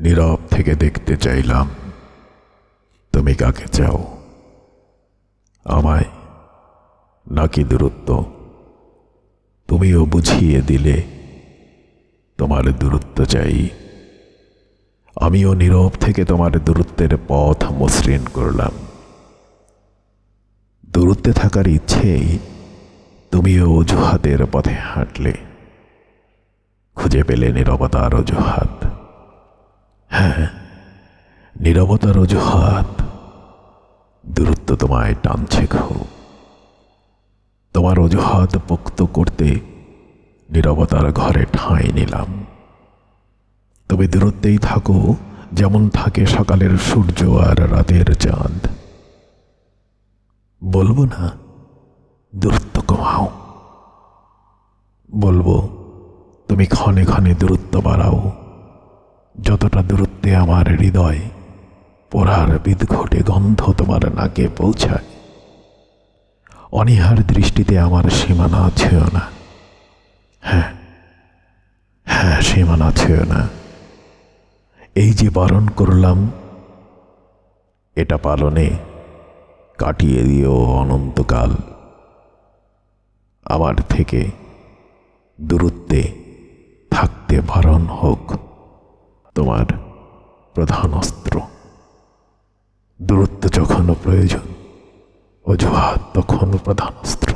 নীরব থেকে দেখতে চাইলাম। তুমি কাকে চাও? আমায় নাকি দূরত্ব? তুমিও বুঝিয়ে দিলে তোমার দূরত্ব চাই। আমিও নীরব থেকে তোমার দূরত্বের পথ মসৃণ করলাম। দূরত্বে থাকার ইচ্ছেই তুমিও অজুহাতের পথে হাঁটলে। খুঁজে পেলে নীরবতার অজুহাত। হ্যাঁ নীরবতার অজুহাত দূরত্ব তোমায় টানছে খুব তোমার অজুহাত পোক্ত করতে নীরবতার ঘরে ঠাঁই নিলাম। তবে দূরত্বেই থাকো, যেমন থাকে সকালের সূর্য আর রাতের চাঁদ। বলব না, দূরত্ব কমাও। বলব, তুমি ক্ষণে ক্ষণে দূরত্ব বাড়াও। যতটা দূরত্বে আমার হৃদয় পোড়ার বিদঘটে গন্ধ তোমার নাকে পৌঁছায়, অনীহার দৃষ্টিতে আমার সীমানা ছেও না। হ্যাঁ হ্যাঁ সীমানা ছেও না। এই যে বারণ করলাম, এটা পালনে কাটিয়ে দিও অনন্তকাল। আমার থেকে দূরত্বে থাকতে বারণ হোক। তোমার প্রধান অস্ত্র। দূরত্ব যখন প্রয়োজন অজুহাত তখন প্রধান অস্ত্র।